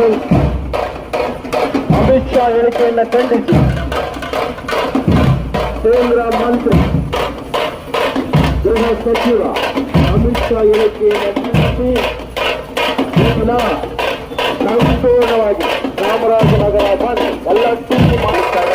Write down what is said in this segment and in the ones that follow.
ಹಾಗೂ ಅಮಿತ್ ಶಾ ಹೇಳಿಕೆಯನ್ನು ಖಂಡಿಸಿ ಕೇಂದ್ರ ಮಂತ್ರಿ, ಗೃಹ ಸಚಿವ ಅಮಿತ್ ಶಾ ಹೇಳಿಕೆಯನ್ನು ಖಂಡಿಸಿ ಜೀವನ ಸಂಪೂರ್ಣವಾಗಿ ಚಾಮರಾಜನಗರ ಬಂದ್ ಎಲ್ಲ ಮಾಹಿತಿ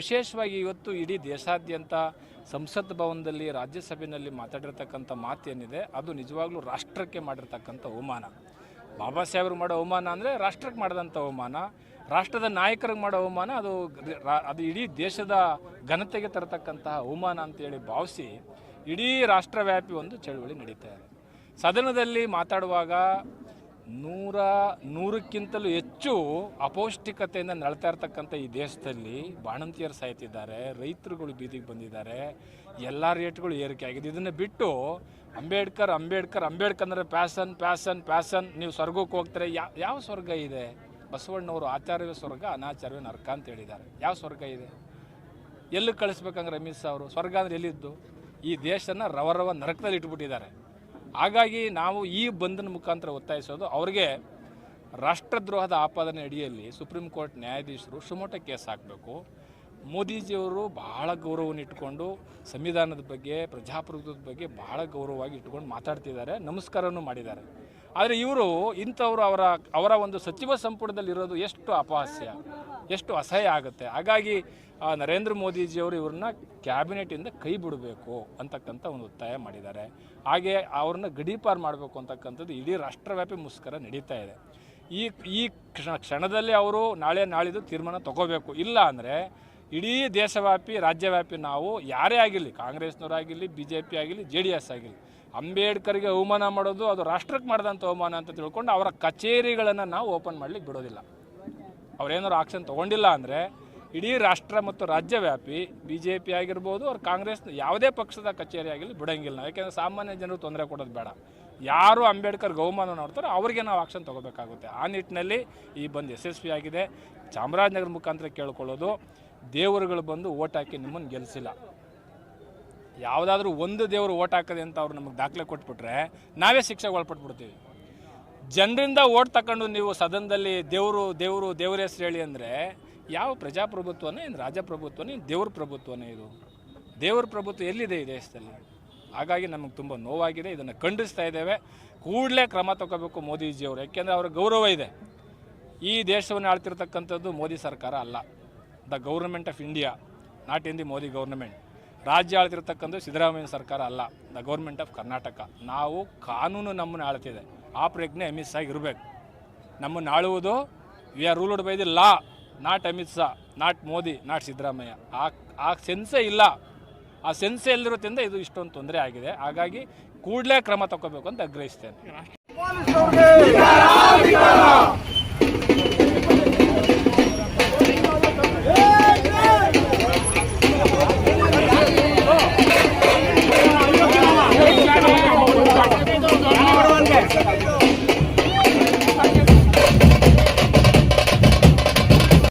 ವಿಶೇಷವಾಗಿ ಇವತ್ತು ಇಡೀ ದೇಶಾದ್ಯಂತ ಸಂಸತ್ ಭವನದಲ್ಲಿ ರಾಜ್ಯಸಭೆಯಲ್ಲಿ ಮಾತಾಡಿರ್ತಕ್ಕಂಥ ಮಾತೇನಿದೆ, ಅದು ನಿಜವಾಗ್ಲೂ ರಾಷ್ಟ್ರಕ್ಕೆ ಮಾಡಿರ್ತಕ್ಕಂಥ ಅವಮಾನ. ಬಾಬಾ ಸಾಹೇಬ್ರು ಮಾಡೋ ಅವಮಾನ ಅಂದರೆ ರಾಷ್ಟ್ರಕ್ಕೆ ಮಾಡಿದಂಥ ಅವಮಾನ. ರಾಷ್ಟ್ರದ ನಾಯಕರಿಗೆ ಮಾಡೋ ಅವಮಾನ, ಅದು ಅದು ಇಡೀ ದೇಶದ ಘನತೆಗೆ ತರತಕ್ಕಂತಹ ಅವಮಾನ ಅಂತೇಳಿ ಭಾವಿಸಿ ಇಡೀ ರಾಷ್ಟ್ರವ್ಯಾಪಿ ಒಂದು ಚಳುವಳಿ ನಡೀತಾ ಇದೆ. ಸದನದಲ್ಲಿ ಮಾತಾಡುವಾಗ ನೂರ ನೂರಕ್ಕಿಂತಲೂ ಹೆಚ್ಚು ಅಪೌಷ್ಟಿಕತೆಯಿಂದ ನಳ್ತಾ ಇರ್ತಕ್ಕಂಥ ಈ ದೇಶದಲ್ಲಿ ಬಾಣಂತಿಯರು ಸಾಯ್ತಿದ್ದಾರೆ, ರೈತರುಗಳು ಬೀದಿಗೆ ಬಂದಿದ್ದಾರೆ, ಎಲ್ಲ ರೇಟ್ಗಳು ಏರಿಕೆ ಆಗಿದೆ. ಇದನ್ನು ಬಿಟ್ಟು ಅಂಬೇಡ್ಕರ್ ಅಂಬೇಡ್ಕರ್ ಅಂಬೇಡ್ಕರ್ ಅಂದರೆ ಪ್ಯಾಸನ್ ಪ್ಯಾಸನ್ ಪ್ಯಾಸನ್, ನೀವು ಸ್ವರ್ಗಕ್ಕೆ ಹೋಗ್ತಾರೆ? ಯಾವ ಸ್ವರ್ಗ ಇದೆ? ಬಸವಣ್ಣವರು ಆಚಾರ್ಯ ಸ್ವರ್ಗ ಅನಾಚಾರ್ಯ ನರಕ ಅಂತ ಹೇಳಿದ್ದಾರೆ. ಯಾವ ಸ್ವರ್ಗ ಇದೆ? ಎಲ್ಲಿ ಕಳಿಸ್ಬೇಕಂದ್ರೆ ಅಮಿತ್ ಶಾ ಅವರು? ಸ್ವರ್ಗ ಅಂದ್ರೆ ಎಲ್ಲಿದ್ದು? ಈ ದೇಶನ ರವರವ ನರಕದಲ್ಲಿ ಇಟ್ಬಿಟ್ಟಿದ್ದಾರೆ. ಹಾಗಾಗಿ ನಾವು ಈ ಬಂಧನ ಮುಖಾಂತರ ಒತ್ತಾಯಿಸೋದು ಅವ್ರಿಗೆ ರಾಷ್ಟ್ರದ್ರೋಹದ ಆಪಾದನೆ ಅಡಿಯಲ್ಲಿ ಸುಪ್ರೀಂ ಕೋರ್ಟ್ ನ್ಯಾಯಾಧೀಶರು ಸುಮೋಟ ಕೇಸ್ ಹಾಕಬೇಕು. ಮೋದಿಜಿಯವರು ಬಹಳ ಗೌರವವನ್ನು ಇಟ್ಕೊಂಡು ಸಂವಿಧಾನದ ಬಗ್ಗೆ, ಪ್ರಜಾಪ್ರಭುತ್ವದ ಬಗ್ಗೆ ಬಹಳ ಗೌರವವಾಗಿ ಇಟ್ಕೊಂಡು ಮಾತಾಡ್ತಿದ್ದಾರೆ ನಮಸ್ಕಾರನೂ ಮಾಡಿದ್ದಾರೆ. ಆದರೆ ಇವರು ಇಂಥವರು ಅವರ ಅವರ ಒಂದು ಸಚಿವ ಸಂಪುಟದಲ್ಲಿರೋದು ಎಷ್ಟು ಅಪಹಾಸ್ಯ. ಎಷ್ಟು ಅಸಹ್ಯ ಆಗುತ್ತೆ. ಹಾಗಾಗಿ ನರೇಂದ್ರ ಮೋದಿಜಿಯವರು ಇವ್ರನ್ನ ಕ್ಯಾಬಿನೆಟಿಂದ ಕೈ ಬಿಡಬೇಕು ಅಂತಕ್ಕಂಥ ಒಂದು ಒತ್ತಾಯ ಮಾಡಿದ್ದಾರೆ. ಹಾಗೆ ಅವ್ರನ್ನ ಗಡೀಪಾರು ಮಾಡಬೇಕು ಅಂತಕ್ಕಂಥದ್ದು ಇಡೀ ರಾಷ್ಟ್ರವ್ಯಾಪಿ ಮುಷ್ಕರ ನಡೀತಾ ಇದೆ. ಈ ಈ ಕ್ಷಣ, ಕ್ಷಣದಲ್ಲಿ ಅವರು ನಾಳೆ ನಾಳಿದ್ದು ತೀರ್ಮಾನ ತಗೋಬೇಕು. ಇಲ್ಲ ಅಂದರೆ ಇಡೀ ದೇಶವ್ಯಾಪಿ, ರಾಜ್ಯವ್ಯಾಪಿ ನಾವು ಯಾರೇ ಆಗಿರಲಿ ಕಾಂಗ್ರೆಸ್ನವರಾಗಿರಲಿ ಬಿ ಜೆ ಪಿ ಆಗಿರಲಿ, ಜೆ ಡಿ ಎಸ್ ಆಗಿರಲಿ, ಅಂಬೇಡ್ಕರ್ಗೆ ಅವಮಾನ ಮಾಡೋದು ಅದು ರಾಷ್ಟ್ರಕ್ಕೆ ಮಾಡಿದಂಥ ಅವಮಾನ ಅಂತ ತಿಳ್ಕೊಂಡು ಅವರ ಕಚೇರಿಗಳನ್ನು ನಾವು ಓಪನ್ ಮಾಡಲಿಕ್ಕೆ ಬಿಡೋದಿಲ್ಲ. ಅವ್ರೇನಾದ್ರು ಆಕ್ಷನ್ ತೊಗೊಂಡಿಲ್ಲ ಅಂದರೆ ಇಡೀ ರಾಷ್ಟ್ರ ಮತ್ತು ರಾಜ್ಯವ್ಯಾಪಿ ಬಿ ಜೆ ಪಿ ಆಗಿರ್ಬೋದು ಅವ್ರು ಕಾಂಗ್ರೆಸ್ ಯಾವುದೇ ಪಕ್ಷದ ಕಚೇರಿ ಆಗಿರಲಿ ಬಿಡೋಂಗಿಲ್ಲ. ಯಾಕೆಂದರೆ ಸಾಮಾನ್ಯ ಜನರು ತೊಂದರೆ ಕೊಡೋದು ಬೇಡ. ಯಾರು ಅಂಬೇಡ್ಕರ್ ಗೌಮಾನ ನೋಡ್ತಾರೋ ಅವರಿಗೆ ನಾವು ಆಕ್ಷನ್ ತೊಗೋಬೇಕಾಗುತ್ತೆ. ಆ ನಿಟ್ಟಿನಲ್ಲಿ ಈ ಬಂದು ಯಶಸ್ವಿಯಾಗಿದೆ ಚಾಮರಾಜನಗರ ಮುಖಾಂತರ ಕೇಳ್ಕೊಳ್ಳೋದು, ದೇವರುಗಳು ಬಂದು ಓಟ್ ಹಾಕಿ ನಿಮ್ಮನ್ನು ಗೆಲ್ಲಿಸಿಲ್ಲ ಯಾವುದಾದ್ರೂ ಒಂದು ದೇವರು ಓಟ್ ಹಾಕದೆ ಅಂತ ಅವ್ರು ನಮಗೆ ದಾಖಲೆ ಕೊಟ್ಬಿಟ್ರೆ ನಾವೇ ಶಿಕ್ಷೆಗೆ ಒಳಪಟ್ಬಿಡ್ತೀವಿ ಜನರಿಂದ ಓಟ್ ತಕೊಂಡು ನೀವು ಸದನದಲ್ಲಿ ದೇವರು ದೇವರು, ದೇವರ ಹೆಸರು ಹೇಳಿ ಅಂದರೆ ಯಾವ ಪ್ರಜಾಪ್ರಭುತ್ವನೇ ಏನು ರಾಜಪ್ರಭುತ್ವನೇ ದೇವ್ರ ಪ್ರಭುತ್ವನೇ ಇದು? ದೇವ್ರ ಪ್ರಭುತ್ವ ಎಲ್ಲಿದೆ ಈ ದೇಶದಲ್ಲಿ? ಹಾಗಾಗಿ ನಮಗೆ ತುಂಬ ನೋವಾಗಿದೆ, ಇದನ್ನು ಖಂಡಿಸ್ತಾ ಇದ್ದೇವೆ. ಕೂಡಲೇ ಕ್ರಮ ತಗೋಬೇಕು ಮೋದಿಜಿಯವರು, ಯಾಕೆಂದರೆ ಅವರ ಗೌರವ ಇದೆ. ಈ ದೇಶವನ್ನು ಆಳ್ತಿರ್ತಕ್ಕಂಥದ್ದು ಮೋದಿ ಸರ್ಕಾರ ಅಲ್ಲ. The government of India, not in the Modi government. ರಾಜ್ಯ ಆಳ್ತಿರ್ತಕ್ಕಂಥದ್ದು ಸಿದ್ದರಾಮಯ್ಯ ಸರ್ಕಾರ ಅಲ್ಲ, ದ ಗೌರ್ಮೆಂಟ್ ಆಫ್ ಕರ್ನಾಟಕ. ನಾವು ಕಾನೂನು ನಮ್ಮನ್ನು ಆಳ್ತಿದೆ. ಆ ಪ್ರಜ್ಞೆ ಅಮಿತ್ ಶಾ ಇರಬೇಕು. ನಮ್ಮನ್ನು ಆಳುವುದು we are ruled by the law not Amit Shah not Modi not Siddaramaiah ಆ ಆ ಸೆನ್ಸೇ ಇಲ್ಲ. ಆ ಸೆನ್ಸೇ ಇಲ್ಲಿರೋದ್ರಿಂದ ಇದು ಇಷ್ಟೊಂದು ತೊಂದರೆ ಆಗಿದೆ. ಹಾಗಾಗಿ ಕೂಡಲೇ ಕ್ರಮ ತಗೋಬೇಕು ಅಂತ ಆಗ್ರಹಿಸ್ತೇನೆ.